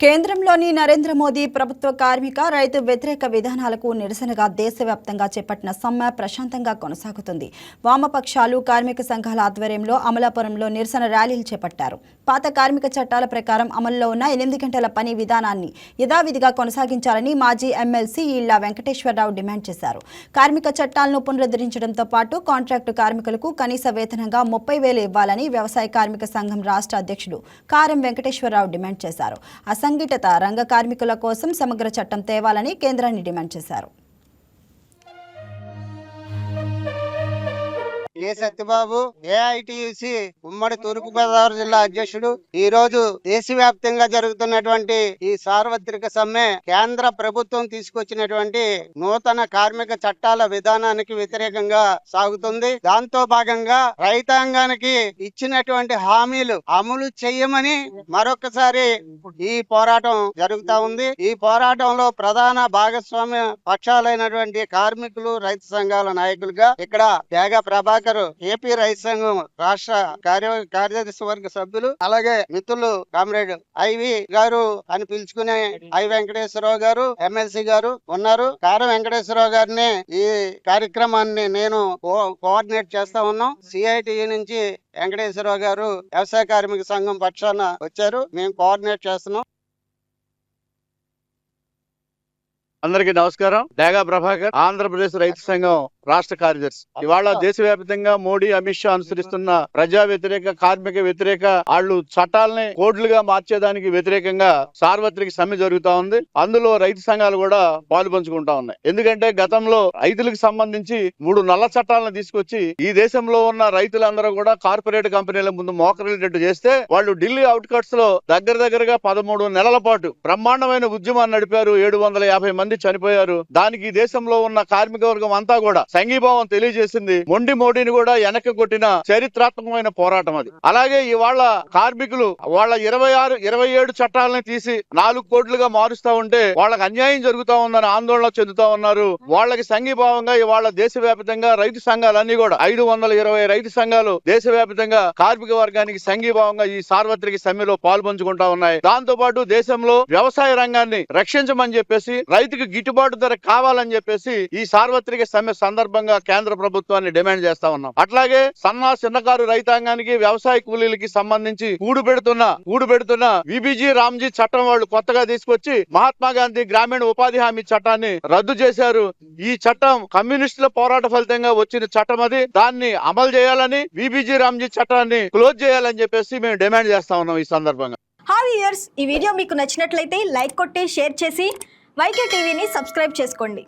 కేంద్రంలోని నరేంద్ర మోదీ ప్రభుత్వ కార్మిక రైతు వ్యతిరేక విధానాలకు నిరసనగా దేశవ్యాప్తంగా చేపట్టిన సమ్మె ప్రశాంతంగా కొనసాగుతుంది. వామపక్షాలు కార్మిక సంఘాల ఆధ్వర్యంలో అమలాపురంలో నిరసన ర్యాలీలు చేపట్టారు. పాత కార్మిక చట్టాల ప్రకారం అమల్లో ఉన్న ఎనిమిది గంటల పని విధానాన్ని యథావిధిగా కొనసాగించాలని మాజీ ఎమ్మెల్సీ ఇళ్ళ వెంకటేశ్వరరావు డిమాండ్ చేశారు. కార్మిక చట్టాలను పునరుద్ధరించడంతో పాటు కాంట్రాక్టు కార్మికులకు కనీస వేతనంగా ముప్పై వేలు ఇవ్వాలని వ్యవసాయ కార్మిక సంఘం రాష్ట్ర అధ్యక్షుడు కారం వెంకటేశ్వరరావు డిమాండ్ చేశారు. అసంఘటిత రంగ కార్మికుల కోసం సమగ్ర చట్టం తేవాలని కేంద్రాన్ని డిమాండ్ చేశారు. ఏ సత్యబాబు ఏఐటియుసి ఉమ్మడి తూర్పు గోదావరి జిల్లా అధ్యక్షుడు ఈ రోజు దేశవ్యాప్తంగా జరుగుతున్నటువంటి ఈ సార్వత్రిక సమ్మె కేంద్ర ప్రభుత్వం తీసుకొచ్చినటువంటి నూతన కార్మిక చట్టాల విధానానికి వ్యతిరేకంగా సాగుతుంది. దాంతో భాగంగా రైతాంగానికి ఇచ్చినటువంటి హామీలు అమలు చేయమని మరొకసారి ఈ పోరాటం జరుగుతా ఉంది. ఈ పోరాటంలో ప్రధాన భాగస్వామ్య పక్షాలైనటువంటి కార్మికులు రైతు సంఘాల నాయకులుగా ఇక్కడ తేగ ప్రభాకర్ ఏపీ రైతు సంఘం రాష్ట్ర కార్య కార్యదర్శి వర్గ సభ్యులు అలాగే మిత్రులు కామ్రేడ్ ఐవి గారు అని పిలుచుకునే ఐ వెంకటేశ్వరరావు గారు ఎమ్మెల్సీ గారు ఉన్నారు. కారం వెంకటేశ్వరరావు గారిని ఈ కార్యక్రమాన్ని నేను కో- కోఆర్డినేట్ చేస్తా ఉన్నాం. సిఐటి నుంచి వెంకటేశ్వరరావు గారు వ్యవసాయ కార్మిక సంఘం పక్షాన వచ్చారు. మేము కోఆర్డినేట్ చేస్తున్నాం. అందరికీ నమస్కారం. డేగా ప్రభాకర్ ఆంధ్రప్రదేశ్ రైతు సంఘం రాష్ట్ర కార్యదర్శి. ఇవాళ దేశవ్యాప్తంగా మోడీ అమిత్ షా అనుసరిస్తున్న ప్రజా వ్యతిరేక కార్మిక వ్యతిరేక వాళ్ళు చట్టాలని కోడ్లుగా మార్చేదానికి వ్యతిరేకంగా సార్వత్రిక సమ్మె జరుగుతా ఉంది. అందులో రైతు సంఘాలు కూడా పాలు పంచుకుంటా ఉన్నాయి. ఎందుకంటే గతంలో రైతులకు సంబంధించి మూడు నల్ల చట్టాలను తీసుకొచ్చి ఈ దేశంలో ఉన్న రైతులందరూ కూడా కార్పొరేట్ కంపెనీల ముందు మోకరిల్లేటట్టు చేస్తే వాళ్ళు ఢిల్లీ అవుట్కట్స్లో దగ్గర దగ్గరగా పదమూడు నెలల పాటు బ్రహ్మాండమైన ఉద్యమాన్ని నడిపారు. ఏడు వందల యాభై మంది చనిపోయారు. దానికి ఈ దేశంలో ఉన్న కార్మిక వర్గం అంతా కూడా సంఘీభావం తెలియజేసింది మొండి మోడీని కూడా వెనక్కి కొట్టిన చరిత్రాత్మకమైన పోరాటం అది. అలాగే ఇవాళ కార్మికులు వాళ్ళ ఇరవై ఆరు ఇరవై ఏడు చట్టాలని తీసి నాలుగు కోట్లుగా మారుస్తా ఉంటే వాళ్ళకి అన్యాయం జరుగుతా ఉందని ఆందోళన చెందుతా ఉన్నారు. వాళ్ళకి సంఘీభావంగా ఇవాళ దేశవ్యాప్తంగా రైతు సంఘాలన్నీ కూడా ఐదు వందల ఇరవై రైతు సంఘాలు దేశవ్యాప్తంగా కార్మిక వర్గానికి సంఘీభావంగా ఈ సార్వత్రిక సమ్మెలో పాల్పంచుకుంటా ఉన్నాయి. దాంతో పాటు దేశంలో వ్యవసాయ రంగాన్ని రక్షించమని చెప్పేసి రైతుకు గిట్టుబాటు ధర కావాలని చెప్పేసి ఈ సార్వత్రిక సమ్మె సందర్భంగా కేంద్ర ప్రభుత్వాన్ని డిమాండ్ చేస్తా ఉన్నాం. అట్లాగే సన్న చిన్నకారు రైతాంగానికి వ్యవసాయ కూలీలకి సంబంధించి కూడు పెడుతున్న కూడు పెడుతున్న విబిజీ రామ్జీ చట్టం వాళ్ళు కొత్తగా తీసుకొచ్చి మహాత్మా గాంధీ గ్రామీణ ఉపాధి హామీ చట్టాన్ని రద్దు చేశారు. ఈ చట్టం కమ్యూనిస్టుల పోరాట ఫలితంగా వచ్చిన చట్టం అది. దాన్ని అమలు చేయాలని విబిజీ రామ్జీ చట్టాన్ని క్లోజ్ చేయాలని చెప్పేసి మేము డిమాండ్ చేస్తా ఉన్నాం ఈ సందర్భంగా. హాయ్ ఇయర్స్ ఈ వీడియో మీకు నచ్చినట్లయితే లైక్ కొట్టి షేర్ చేసి వైకే టీవీని సబ్స్క్రైబ్ చేసుకోండి.